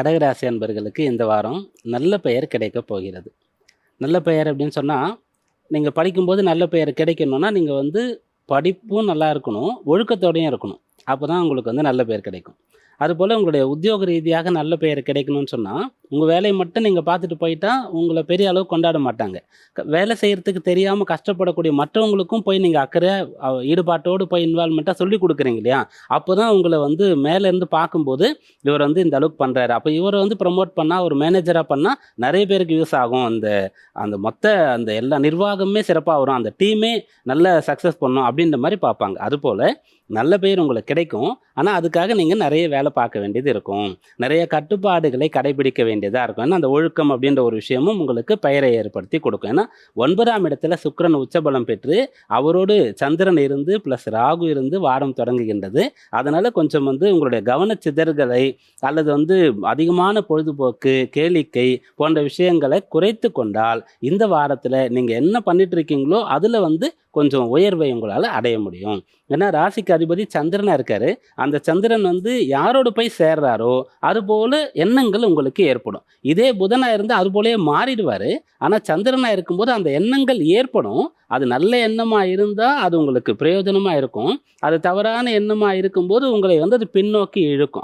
கடகராசி அன்பர்களுக்கு இந்த வாரம் நல்ல பெயர் கிடைக்க போகிறது. நல்ல பெயர் அப்படின்னு சொன்னால் நீங்கள் படிக்கும்போது நல்ல பெயர் கிடைக்கணும்னா நீங்கள் வந்து படிப்பும் நல்லா இருக்கணும் ஒழுக்கத்தோடையும் இருக்கணும். அப்போ தான் உங்களுக்கு வந்து நல்ல பெயர் கிடைக்கும். அதுபோல் உங்களுடைய உத்தியோக ரீதியாக நல்ல பெயர் கிடைக்கணும்னு சொன்னால் உங்கள் வேலையை மட்டும் நீங்கள் பார்த்துட்டு போயிட்டா உங்களை பெரிய அளவு கொண்டாட மாட்டாங்க. க- வேலை செய்கிறதுக்கு தெரியாமல் கஷ்டப்படக்கூடிய மற்றவங்களுக்கும் போய் நீங்கள் அக்கறை ஈடுபாட்டோடு போய் இன்வால்மெண்ட்டாக சொல்லி கொடுக்குறீங்க இல்லையா? அப்போ தான் உங்களை வந்து மேலேருந்து பார்க்கும்போது இவர் வந்து இந்த அளவுக்கு பண்ணுறாரு அப்போ இவரை வந்து ப்ரமோட் பண்ணால் ஒரு மேனேஜராக பண்ணால் நிறைய பேருக்கு யூஸ் ஆகும். அந்த அந்த மொத்த அந்த எல்லா நிர்வாகமே சிறப்பாக வரும். அந்த டீமே நல்ல சக்ஸஸ் பண்ணும் அப்படின்ற மாதிரி பார்ப்பாங்க. அதுபோல் நல்ல பேர் உங்களுக்கு கிடைக்கும். ஆனால் அதுக்காக நீங்கள் நிறைய வேலை பார்க்க வேண்டியது இருக்கும். நிறைய கட்டுப்பாடுகளை கடைபிடிக்க வேண்டியதாக இருக்கும். ஏன்னா அந்த ஒழுக்கம் அப்படின்ற ஒரு விஷயமும் உங்களுக்கு பெயரை ஏற்படுத்தி கொடுக்கும். ஏன்னா ஒன்பதாம் இடத்துல சுக்கரன் உச்சபலம் பெற்று அவரோடு சந்திரன் இருந்து ப்ளஸ் ராகு இருந்து வாரம் தொடங்குகின்றது. அதனால் கொஞ்சம் வந்து உங்களுடைய கவனச்சிதறல்களை அல்லது வந்து அதிகமான பொழுதுபோக்கு கேளிக்கை போன்ற விஷயங்களை குறைத்து கொண்டால் இந்த வாரத்தில் நீங்கள் என்ன பண்ணிட்டு இருக்கீங்களோ அதில் வந்து கொஞ்சம் உயர்வை உங்களால் அடைய முடியும். ஏன்னா ராசிக்கு அதிபதி சந்திரனாக இருக்காரு. அந்த சந்திரன் வந்து யாரோடு போய் சேர்றாரோ அதுபோல் எண்ணங்கள் உங்களுக்கு ஏற்படும். இதே புதனாக இருந்தால் அதுபோலே மாறிடுவார். ஆனால் சந்திரனாக இருக்கும்போது அந்த எண்ணங்கள் ஏற்படும். அது நல்ல எண்ணமாக இருந்தால் அது உங்களுக்கு பிரயோஜனமாக இருக்கும். அது தவறான எண்ணமாக இருக்கும்போது உங்களை வந்து அது பின்னோக்கி இழுக்கும்.